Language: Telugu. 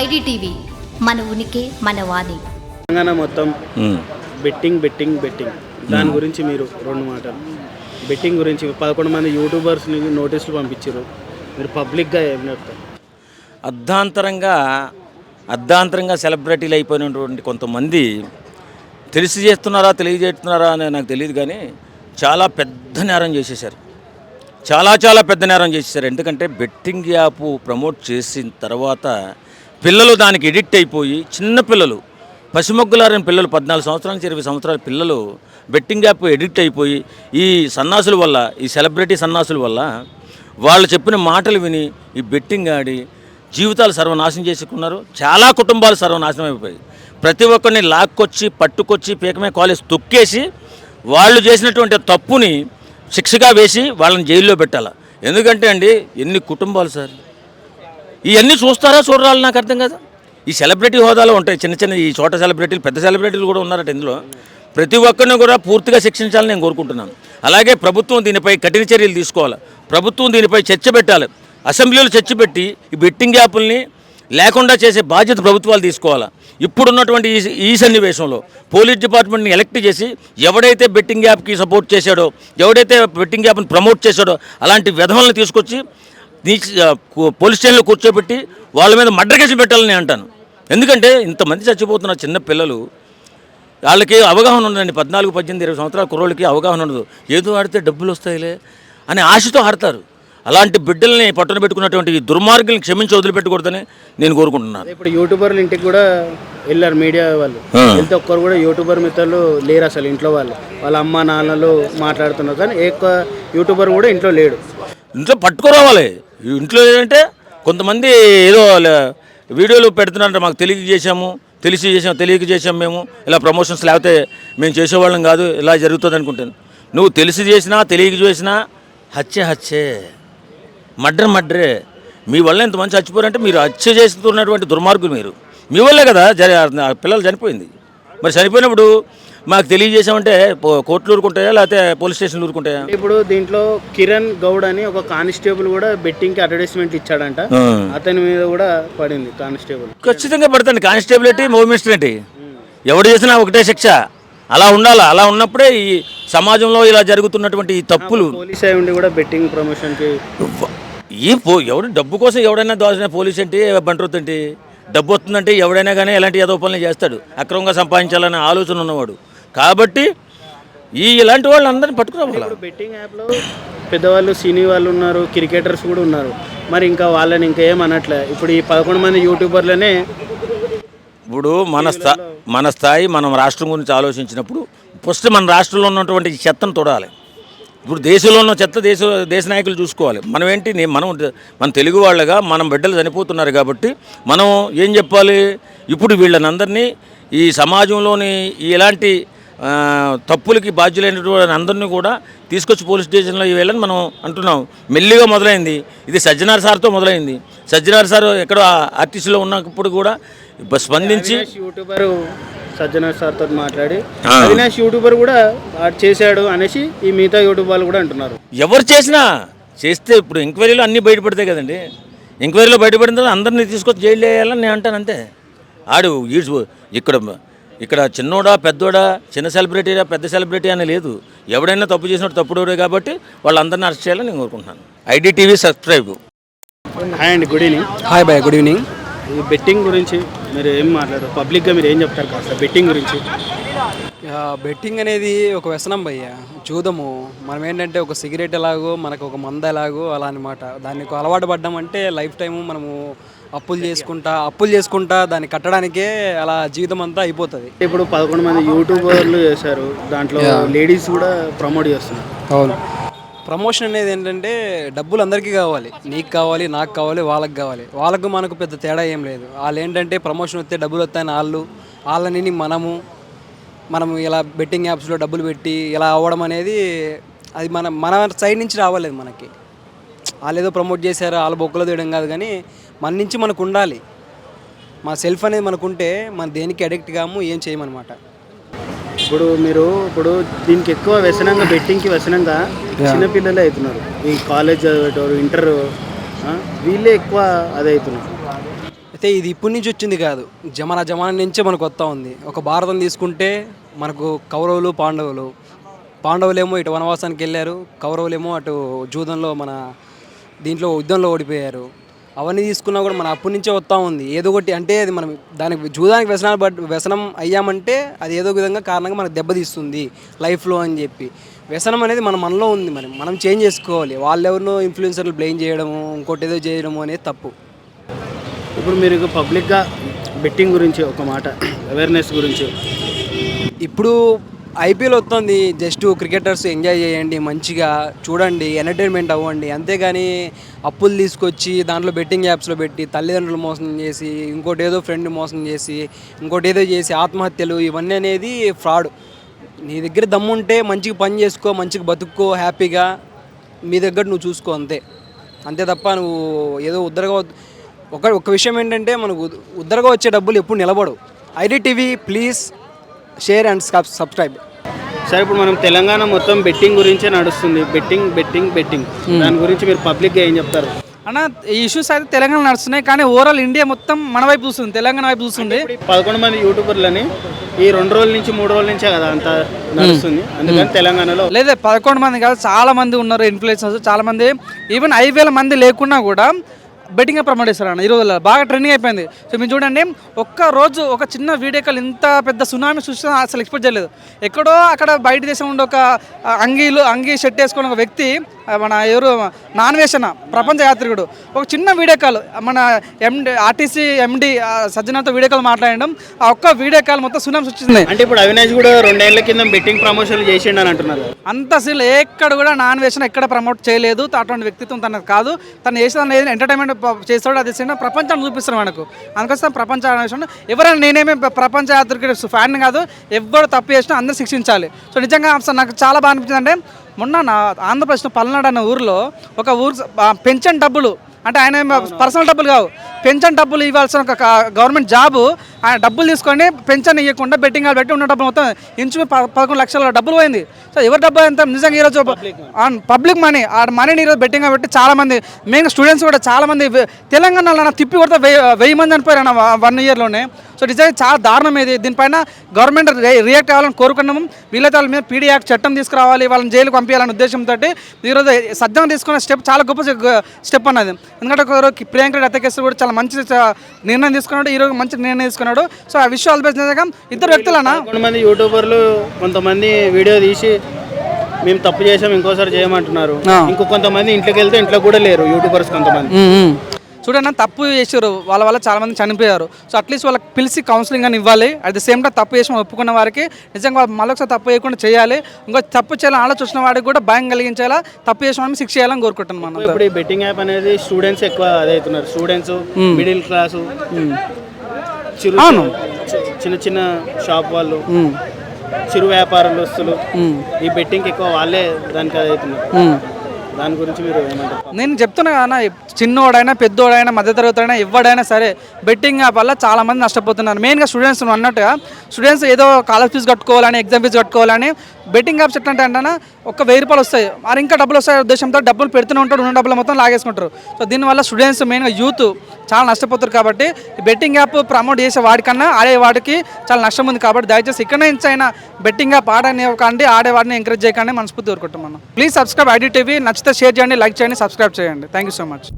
ఐడిటీవీ మన ఉనికి మన వాణి. తెలంగాణ మొత్తం. Betting betting betting. దాని గురించి మీరు రెండు మాటలు. బెట్టింగ్ గురించి పదకొండు మంది యూట్యూబర్స్ని నోటీసులు పంపించారు మీరు పబ్లిక్గా ఏం చెప్తారు? అర్ధాంతరంగా అర్ధాంతరంగా సెలబ్రిటీలు అయిపోయినటువంటి కొంతమంది తెలిసి చేస్తున్నారా తెలియజేస్తున్నారా అని నాకు తెలియదు కానీ చాలా పెద్ద నేరం చేసేసారు చాలా చాలా పెద్ద నేరం చేసేసారు ఎందుకంటే బెట్టింగ్ యాప్ ప్రమోట్ చేసిన తర్వాత పిల్లలు దానికి ఎడిక్ట్ అయిపోయి చిన్న పిల్లలు పిల్లలు పద్నాలుగు సంవత్సరాల నుంచి ఇరవై సంవత్సరాల పిల్లలు బెట్టింగ్ యాప్ ఎడిక్ట్ అయిపోయి ఈ సన్నాసుల వల్ల ఈ సెలబ్రిటీ సన్నాసుల వల్ల వాళ్ళు చెప్పిన మాటలు విని ఈ బెట్టింగ్ ఆడి జీవితాలు సర్వనాశనం చేసుకున్నారు. చాలా కుటుంబాలు సర్వనాశనం అయిపోయాయి. ప్రతి ఒక్కరిని లాక్కొచ్చి పట్టుకొచ్చి పీకమే కాలేజ్ తొక్కేసి వాళ్ళు చేసినటువంటి తప్పుని శిక్షగా వేసి వాళ్ళని జైల్లో పెట్టాలి. ఎందుకంటే అండి ఎన్ని కుటుంబాలు సార్? ఇవన్నీ చూస్తారా చూడరాలు నాకు అర్థం కదా? ఈ సెలబ్రిటీ హోదాలో ఉంటాయి చిన్న చిన్న ఈ చోట సెలబ్రిటీలు పెద్ద సెలబ్రిటీలు కూడా ఉన్నారట ఇందులో. ప్రతి ఒక్కరిని కూడా పూర్తిగా శిక్షించాలని నేను కోరుకుంటున్నాను. అలాగే ప్రభుత్వం దీనిపై కఠిన చర్యలు తీసుకోవాలి. ప్రభుత్వం దీనిపై చర్చ పెట్టాలి. అసెంబ్లీలో చర్చ పెట్టి ఈ బెట్టింగ్ యాప్ల్ని లేకుండా చేసే బాధ్యత ప్రభుత్వాలు తీసుకోవాలా? ఇప్పుడున్నటువంటి ఈ ఈ సన్నివేశంలో పోలీస్ డిపార్ట్మెంట్ని ఎలక్ట్ చేసి ఎవడైతే బెట్టింగ్ యాప్కి సపోర్ట్ చేశాడో ఎవడైతే బెట్టింగ్ యాప్ని ప్రమోట్ చేశాడో అలాంటి విధవలను తీసుకొచ్చి నీచ పోలీస్ స్టేషన్లో కూర్చోబెట్టి వాళ్ళ మీద మర్డర్ కేసులు పెట్టాలని నేను అంటాను. ఎందుకంటే ఇంతమంది చచ్చిపోతున్న చిన్న పిల్లలు వాళ్ళకి అవగాహన ఉండదండి. పద్నాలుగు పద్దెనిమిది ఇరవై సంవత్సరాల కుర్రోళ్ళకి అవగాహన ఉండదు. ఏదో ఆడితే డబ్బులు వస్తాయిలే అని ఆశతో ఆడతారు. అలాంటి బిడ్డల్ని పట్టున పెట్టుకున్నటువంటి దుర్మార్గుల్ని క్షమించి వదిలిపెట్టకూడదని నేను కోరుకుంటున్నాను. ఇప్పుడు యూట్యూబర్లు ఇంటికి కూడా వెళ్ళారు మీడియా వాళ్ళు. వెళ్తే ఒక్కరు కూడా యూట్యూబర్ మిత్రులు లేరు అసలు ఇంట్లో వాళ్ళు. వాళ్ళ అమ్మ నాన్నలు మాట్లాడుతున్నారు. కానీ ఏ యూట్యూబర్ కూడా ఇంట్లో లేడు. ఇంట్లో పట్టుకురావాలి. ఇంట్లో ఏంటంటే కొంతమంది ఏదో వీడియోలు పెడుతున్నారంటే మాకు తెలియక చేసాము తెలిసి చేసాము తెలియక చేసాము మేము. ఇలా ప్రమోషన్స్ లేకపోతే మేము చేసేవాళ్ళం కాదు ఇలా జరుగుతుంది అనుకుంటాను. నువ్వు తెలిసి చేసినా తెలియక చేసినా హత్య హత్యే. మడ్ర మడ్రే మీ వల్ల ఇంతమంది చచ్చిపోయారంటే మీరు హత్య చేస్తున్నటువంటి దుర్మార్గులు మీరు. మీ వల్లే కదా పిల్లలు చనిపోయింది. మరి చనిపోయినప్పుడు మాకు తెలియజేసామంటే కోర్టులు ఊరుకుంటాయా లేకపోతే పోలీస్ స్టేషన్లు ఊరుకుంటాయా? ఇప్పుడు దీంట్లో కిరణ్ గౌడ్ అని ఒక కానిస్టేబుల్ కూడా బెట్టింగ్కి అడ్వర్టైజ్మెంట్ ఇచ్చాడంట. అతని మీద కూడా పడింది కానిస్టేబుల్. ఖచ్చితంగా పడుతుంది. కానిస్టేబుల్ ఏంటి మినిస్టర్ ఏంటి? ఎవడు చేసినా ఒకటే శిక్ష. అలా ఉండాలి? అలా ఉన్నప్పుడే ఈ సమాజంలో ఇలా జరుగుతున్నటువంటి ఈ తప్పులు. పోలీస్ అయి ఉండి కూడా బెట్టింగ్ ప్రమోషన్కి ఈ పో ఎవడు డబ్బు కోసం ఎవడైనా దోచిన పోలీస్ ఏంటి బంట్రోత్ ఏంటి? డబ్బు వస్తుందంటే ఎవడైనా కానీ ఎలాంటి ఏదో పనులు చేస్తాడు. అక్రమంగా సంపాదించాలనే ఆలోచన ఉన్నవాడు. కాబట్టి ఈ ఇలాంటి వాళ్ళు అందరిని పట్టుకురావాలి బెట్టింగ్ యాప్లో పెద్దవాళ్ళు సినీ వాళ్ళు ఉన్నారు క్రికెటర్స్ కూడా ఉన్నారు. మరి ఇంకా వాళ్ళని ఇంకా ఏం అనట్లే. ఇప్పుడు ఈ పదకొండు మంది యూట్యూబర్లనే ఇప్పుడు మన స్థా మన స్థాయి మనం రాష్ట్రం గురించి ఆలోచించినప్పుడు ఫస్ట్ మన రాష్ట్రంలో ఉన్నటువంటి చెత్తను తొడాలి ఇప్పుడు దేశంలో ఉన్న చెత్త దేశ దేశ నాయకులు చూసుకోవాలి. మనం ఏంటి? మనం మన తెలుగు వాళ్ళగా మనం బిడ్డలు చనిపోతున్నారు కాబట్టి మనం ఏం చెప్పాలి? ఇప్పుడు వీళ్ళని అందరినీ ఈ సమాజంలోని ఇలాంటి తప్పులకి బాధ్యులైనటువంటి అందరినీ కూడా తీసుకొచ్చి పోలీస్ స్టేషన్లో వీళ్ళని మనం అంటున్నాం. మెల్లిగా మొదలైంది. ఇది సజ్జనార్ సార్తో మొదలైంది. సజ్జనార్ సార్ ఎక్కడో ఆర్టీసీలో ఉన్నప్పుడు కూడా స్పందించి యూట్యూబర్ సజ్జనార్ సార్ తోటి మాట్లాడి. అవినాష్ యూట్యూబర్ కూడా చేశాడు అనేసి ఈ మిగతా యూట్యూబ్ వాళ్ళు కూడా అంటున్నారు. ఎవరు చేసినా చేస్తే ఇప్పుడు ఎంక్వైరీలో అన్నీ బయటపడతాయి కదండి. ఎంక్వైరీలో బయటపడిన తర్వాత అందరినీ తీసుకొచ్చి జైలు వేయాలని నేను అంటాను అంతే. ఆడు ఇక్కడ ఇక్కడ చిన్నోడా పెద్దోడా చిన్న సెలబ్రిటీరా పెద్ద సెలబ్రిటీ అని లేదు. ఎవడైనా తప్పు చేసినట్టు తప్పుడోడే కాబట్టి వాళ్ళందరినీ అరెస్ట్ చేయాలని నేను కోరుకుంటున్నాను. IDTV subscribe. హాయ్ అండి good evening. Hi bye good evening. ఈ బెట్టింగ్ గురించి మీరు ఏం మాట్లాడారు? పబ్లిక్గా మీరు ఏం చెప్తారు కాస్త? బెట్టింగ్ గురించి. బెట్టింగ్ అనేది ఒక వ్యసనం భయ్య. చూదము మనం ఏంటంటే ఒక సిగరెట్ ఎలాగో మనకు ఒక మంద ఎలాగో అలా అనమాట దానికి అలవాటు పడ్డాం అంటే లైఫ్ టైము మనము అప్పులు చేసుకుంటా అప్పులు చేసుకుంటా దాన్ని కట్టడానికే అలా జీవితం అంతా అయిపోతుంది. ఇప్పుడు పదకొండు మంది యూట్యూబర్లు చేశారు. దాంట్లో లేడీస్ కూడా ప్రమోట్ చేస్తున్నారు. అవును. ప్రమోషన్ అనేది ఏంటంటే డబ్బులు అందరికీ కావాలి. నీకు కావాలి నాకు కావాలి వాళ్ళకి కావాలి. వాళ్ళకు మనకు పెద్ద తేడా ఏం లేదు. వాళ్ళు ఏంటంటే ప్రమోషన్ వస్తే డబ్బులు వస్తాయని వాళ్ళు వాళ్ళని మనము మనం ఇలా బెట్టింగ్ యాప్స్లో డబ్బులు పెట్టి ఇలా అవ్వడం అనేది అది మన మన సైడ్ నుంచి రావలేదు మనకి. వాళ్ళు ఏదో ప్రమోట్ చేశారు వాళ్ళ బొక్కలో తీయడం కాదు కానీ మన నుంచి మనకు ఉండాలి. మా సెల్ఫ్ అనేది మనకు ఉంటే మన దేనికి అడిక్ట్ కాము ఏం చేయమన్నమాట ఇప్పుడు మీరు ఇప్పుడు దీనికి ఎక్కువ వ్యసనంగా బెట్టింగ్కి వ్యసనంగా చిన్నపిల్లలే అవుతున్నారు. ఈ కాలేజ్ చదివేటోరు ఇంటర్ వీళ్ళే ఎక్కువ అదే అవుతున్నారు. అయితే ఇది ఇప్పటి నుంచి వచ్చింది కాదు. జమన జమాన నుంచే మనకు వస్తూ ఉంది. ఒక భారతం తీసుకుంటే మనకు కౌరవులు పాండవులు. పాండవులేమో ఇటు వనవాసానికి వెళ్ళారు. కౌరవులేమో అటు జూదంలో మన దీంట్లో యుద్ధంలో ఓడిపోయారు. అవన్నీ తీసుకున్నా కూడా మన అప్పటి నుంచే వస్తూ ఉంది. ఏదో ఒకటి అంటే అది మనం దానికి జూదానికి వ్యసనాలు పడ్ వ్యసనం అయ్యామంటే అది ఏదో ఒక విధంగా కారణంగా మనకు దెబ్బతీస్తుంది లైఫ్లో అని చెప్పి. వ్యసనం అనేది మన మనలో ఉంది మరి. మనం చేంజ్ చేసుకోవాలి. వాళ్ళు ఎవరినో ఇన్ఫ్లుయెన్సర్లు బ్లేమ్ చేయడము ఇంకోటి ఏదో చేయడము అనేది తప్పు. ఇప్పుడు మీరు పబ్లిక్గా బెట్టింగ్ గురించి ఒక మాట అవేర్నెస్ గురించి. ఇప్పుడు ఐపీఎల్ వస్తుంది. జస్ట్ క్రికెటర్స్ ఎంజాయ్ చేయండి మంచిగా చూడండి ఎంటర్టైన్మెంట్ అవ్వండి. అంతేగాని అప్పులు తీసుకొచ్చి దాంట్లో బెట్టింగ్ యాప్స్లో పెట్టి తల్లిదండ్రులు మోసం చేసి ఇంకోటి ఏదో ఫ్రెండ్ మోసం చేసి ఇంకోటి ఏదో చేసి ఆత్మహత్యలు ఇవన్నీ అనేది ఫ్రాడ్. నీ దగ్గర దమ్ముంటే మంచిగా పని చేసుకో మంచిగా బతుక్కో హ్యాపీగా మీ దగ్గర నువ్వు చూసుకో అంతే. అంతే తప్ప నువ్వు ఏదో ఉద్దరగా ఒక ఒక విషయం ఏంటంటే మనకు ఉద్దరగా వచ్చే డబ్బులు ఎప్పుడు నిలబడవు. ID TV please. Share and subscribe సరే ఇప్పుడు మనం తెలంగాణ మొత్తం బెట్టింగ్ గురించే నడుస్తుంది. బెట్టింగ్ బెట్టింగ్ బెట్టింగ్ దాని గురించి మీరు పబ్లిక్గా ఏం చెప్తారు? అన్న ఈ ఇష్యూస్ అయితే తెలంగాణ నడుస్తున్నాయి కానీ ఓవరాల్ ఇండియా మొత్తం మన వైపు చూస్తుంది తెలంగాణ వైపు చూస్తుంది. పదకొండు మంది యూట్యూబర్లని ఈ రెండు రోజుల నుంచి మూడు రోజుల నుంచే కదా అంత నడుస్తుంది. అందుకని తెలంగాణలో లేదా పదకొండు మంది కాదు చాలా మంది ఉన్నారు ఇన్ఫ్లుయెన్సర్స్ చాలా మంది. ఈవెన్ ఐదు వేల మంది లేకున్నా కూడా బెట్టింగ్ ప్రమోట్ చేస్తారు అన్న. ఈ రోజుల్లో బాగా ట్రెండింగ్ అయిపోయింది. సో మీరు చూడండి ఒక్క రోజు ఒక చిన్న వీడియో కాల్ ఇంత పెద్ద సునామీ సృష్టి అసలు ఎక్స్పెక్ట్ చేయలేదు. ఎక్కడో అక్కడ బయట దేశం ఉండే ఒక అంగీలు అంగీ షర్ట్ వేసుకున్న ఒక వ్యక్తి మన ఎవరు నాన్ వేషణ ప్రపంచ యాత్రికుడు. ఒక చిన్న వీడియో కాల్ మన ఎండి ఆర్టీసీ ఎండి సజ్జనతో వీడియో కాల్ మాట్లాడడం ఆ ఒక్క వీడియో కాల్ మొత్తం సునామీ సృష్టించింది అంటే ఇప్పుడు అవినాష్ కూడా రెండేళ్ళ కింద బెట్టింగ్ ప్రమోషన్లు చేసిండు అని అంటున్నారు. అంత అసలు ఎక్కడ కూడా నాన్ వేషన్ ఎక్కడ ప్రమోట్ చేయలేదు. అటువంటి వ్యక్తిత్వం తనకు కాదు. తను చేసిన ఏదైనా ఎంటర్టైన్మెంట్ చేస్తాడు అది చేసిన ప్రపంచాన్ని చూపిస్తున్నాడు మనకు. అందుకోసం ప్రపంచ విషయంలో ఎవరైనా నేనేమి ప్రపంచ యాత్రికుడు ఫ్యాన్ కాదు ఎవరు తప్పు చేసినా అందరూ శిక్షించాలి. సో నిజంగా నాకు చాలా బాగా అనిపించింది అంటే మొన్న నా ఆంధ్రప్రదేశ్లో పల్నాడు అన్న ఊరిలో ఒక ఊరు పెన్షన్ డబ్బులు అంటే ఆయన పర్సనల్ డబ్బులు కావు. పెన్షన్ డబ్బులు ఇవ్వాల్సిన ఒక గవర్నమెంట్ జాబు ఆయన డబ్బులు తీసుకొని పెన్షన్ ఇవ్వకుండా బెట్టింగ్ పెట్టి ఉన్న డబ్బులు మొత్తం ఇంచు పదకొండు లక్షల డబ్బులు పోయింది. సో ఎవరి డబ్బు ఎంత? నిజంగా ఈరోజు పబ్లిక్ మనీ ఆ మనీని ఈరోజు బెట్టింగ్ పెట్టి చాలా మంది మెయిన్ స్టూడెంట్స్ కూడా చాలా మంది వె- తెలంగాణలో తిప్పి కొడితే వెయ్యి వెయ్యి మంది చనిపోయారు అన్న వన్ ఇయర్లోనే సో నిజంగా చాలా దారుణం ఇది. దీనిపైన గవర్నమెంట్ రియాక్ట్ అవ్వాలని కోరుకున్నాము. వీళ్ళైతే వాళ్ళ మీద పీడీ యాక్ట్ చట్టం తీసుకురావాలి వాళ్ళని జైలుకు పంపించాలనే ఉద్దేశంతో ఈరోజు సజ్జనం తీసుకున్న స్టెప్ చాలా గొప్ప స్టెప్ అన్నది. ఎందుకంటే ఒకరు ప్రియాంక రెడ్డి హత్య కూడా చాలా మంచి నిర్ణయం తీసుకున్నాడు ఈరోజు మంచి నిర్ణయం తీసుకున్నాడు. సో ఆ విషయం ఆల్బేస్ నిజంగా ఇద్దరు వ్యక్తులన్నా పదకొండు మంది యూట్యూబర్లు కొంతమంది వీడియో తీసి మేము తప్పు చేసాం ఇంకోసారి చేయమంటున్నారు. ఇంకో కొంతమంది ఇంట్లోకి వెళ్తే ఇంట్లో కూడా లేరు యూట్యూబర్స్ కొంతమంది. చూడండి తప్పు చేసారు వాళ్ళ వల్ల చాలా మంది చనిపోయారు. సో అట్లీస్ట్ వాళ్ళకి పిలిచి కౌన్సిలింగ్ అని ఇవ్వాలి. అట్ ద సేమ్ టైం తప్పు చేసిన ఒప్పుకున్న వారికి నిజంగా వాళ్ళు మళ్ళొకసారి తప్పు చేయకుండా చేయాలి. ఇంకో తప్పు చేయాలని ఆలోచన వచ్చిన వాడికి కూడా భయం కలిగించేలా తప్పు చేసిన వాడిని శిక్ష చేయాలని కోరుకుంటున్నాం మనం. ఇప్పుడు ఈ బెట్టింగ్ యాప్ అనేది స్టూడెంట్స్ ఎక్కువ అదే అవుతున్నారు స్టూడెంట్స్ మిడిల్ క్లాసు చి- చిన్న చిన్న షాప్ వాళ్ళు చిరు వ్యాపారస్తులు ఈ బెట్టింగ్ ఎక్కువ వాళ్ళే దానికి అది అవుతున్నారు దాని గురించి మీరు ఏమంటారు? నేను చెప్తున్నా కదా చిన్నోడైనా పెద్దోడైనా మధ్యతరగతి ఎవడైనా సరే బెట్టింగ్ యాప్ వల్ల చాలా మంది నష్టపోతున్నారు. మెయిన్గా స్టూడెంట్స్ అన్నట్టుగా స్టూడెంట్స్ ఏదో కాలేజ్ ఫీజు కట్టుకోవాలని ఎగ్జామ్ ఫీజు కట్టుకోవాలని బెట్టింగ్ యాప్స్ ఎట్లా అంటే ఒక వెయ్యి రూపాయలు వస్తాయి. మరి ఇంకా డబ్బులు వస్తాయి ఉద్దేశంతో డబ్బులు పెడుతూనే ఉంటారు ఉన్న డబ్బులు మొత్తం లాగేసుకుంటారు. సో దీనివల్ల స్టూడెంట్స్ మెయిన్గా యూత్ చాలా నష్టపోతారు కాబట్టి బెట్టింగ్ యాప్ ప్రమోట్ చేసే వాడికన్నా ఆడే వాడికి చాలా నష్టం ఉంది కాబట్టి దయచేసి ఇక్కడ నుంచి అయినా బెట్టింగ్ యాప్ ఆడనివ్వకండి ఆడేవాడిని ఎంకరేజ్ చేయకండి మనస్ఫూర్తి కోరుకుంటాం మనం ప్లీజ్ సబ్స్క్రైబ్ ఐడి టీవీ నచ్చితే షేర్ చేయండి లైక్ చేయండి సబ్స్క్రైబ్ చేయండి. Thank you so much